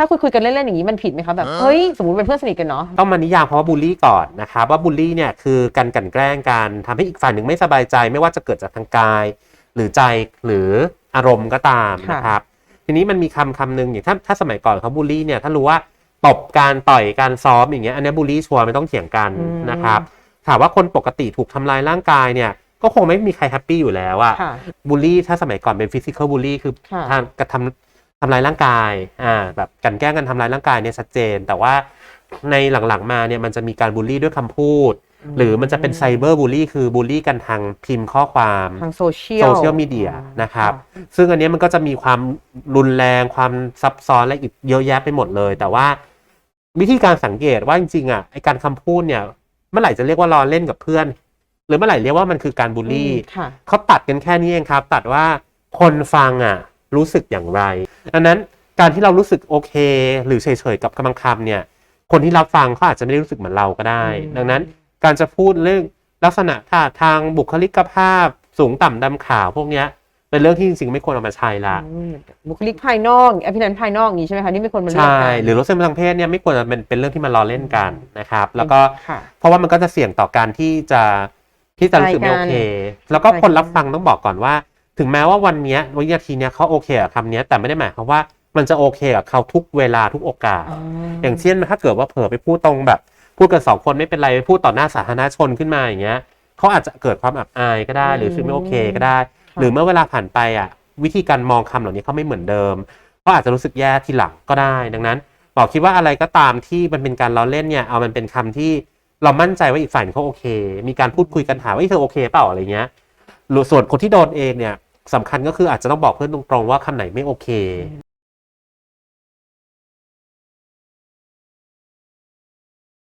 ถ้าคุยคุยๆกันเล่นๆอย่างนี้มันผิดไหมคะแบบเฮ้ยสมมติเป็นเพื่อนสนิทกันเนาะต้องมานิยามคำว่าบูลลี่ก่อนนะครับว่าบูลลี่เนี่ยคือการกลั่นแกล้งการทำให้อีกฝ่ายหนึ่งไม่สบายใจ ไม่ว่าจะเกิดจากทางกาย หรือใจหรืออารมณ์ก็ตามค่ะนะครับทีนี้มันมีคำคำหนึ่งอย่างถ้าถ้าสมัยก่อนเขาบูลลี่เนี่ยถ้ารู้ว่าตบการต่อยการซ้อมอย่างเงี้ยอันเนี้ยบูลลี่ชัวร์ไม่ต้องเถียงกันนะครับถามว่าคนปกติถูกทำลายร่างกายเนี่ยก็คงไม่มีใครแฮปปี้อยู่แล้วอะค่ะบูลลี่ถ้าสมัยก่อนเป็นฟิสิกอลบูลลี่คือค่ะทางกระทำ ทำลายร่างกายอ่าแบบกลันแกล้งกันทำลายร่างกายเนี่ยชัดเจน แต่ว่าในหลังๆมาเนี่ยมันจะมีการบูลลี่ด้วยคำพูด หรือมันจะเป็นไซเบอร์บูลลี่คือบูลลี่กันทางพิมพ์ข้อความทางโซเชียลโซเชียลมีเดียนะครับ ซึ่งอันเนี้ยมันก็จะมีความรุนแรงความซับซ้อนและอีกเยอะแยะไปหมดเลย แต่ว่าวิธีการสังเกตว่าจริงๆอะไอการคำพูดเนี่ย เมื่อไหร่จะเรียกว่าล้อเล่นกับเพื่อน หรือเมื่อไหร่เรียกว่ามันคือการบูลลี่อืมค่ะเขาตัดกันแค่นี้เองครับ ตัดว่าคนฟังอะรู้สึกอย่างไร ดังนั้นการที่เรารู้สึกโอเค หรือเฉยๆกับคำคำเนี่ย คนที่รับฟังเขาอาจจะไม่ได้รู้สึกเหมือนเราก็ได้อืมดังนั้นการจะพูดเรื่องลักษณะท่าทางบุคลิกภาพสูงต่ำดำขาวพวกเนี้ยเป็นเรื่องที่จริงๆไม่ควรเอามาใช้ละอืมบุคลิกภายนอกอภินันท์ภายนอกอย่างนี้ใช่ไหมคะนี่ไม่ควรมาเลือกใช่กันหรือรสเส้นทางเพศเนี่ยไม่ควรจะเป็นเป็นเรื่องที่มันล้อเล่นกันนะครับ แล้วก็ค่ะเพราะว่ามันก็จะเสี่ยงต่อการที่จะที่จะรู้สึกไม่โอเค แล้วก็ใช่คนรับฟังต้องบอกก่อนว่า ถึงแม้ว่าวันเนี้ยวินาทีเนี้ยเขาโอเคกับคำเนี้ยแต่ไม่ได้หมายความว่ามันจะโอเคกับเขาทุกเวลาทุกโอกาส อย่างเช่นถ้าเกิดว่าเผลอไปพูดตรงแบบ พูดกันสองคนไม่เป็นไรไปพูดต่อหน้าสาธารณชนขึ้นมาอย่างเงี้ยเขาอาจจะเกิดความอับอายก็ได้ หรือรู้สึกไม่โอเคก็ได้ หรือเมื่อเวลาผ่านไปอะวิธีการมองคำเหล่านี้เขาไม่เหมือนเดิมเขาอาจจะรู้สึกแย่ทีหลังก็ได้ ดังนั้นบอกคิดว่าอะไรก็ตามที่มันเป็นการล้อเล่นเนี่ยเอามันเป็นคำที่เรามั่นใจว่าอีกฝ่ายหนึ่งเขาโอเค มีการพูดคุยกันถามว่าเอ้ยเธอโอเคเปล่าอะไรเงี้ยหรือส่วนคนที่โดนเองเนี่ย สำคัญก็คืออาจจะต้องบอกเพื่อนตรงๆว่าคำไหนไม่โอเค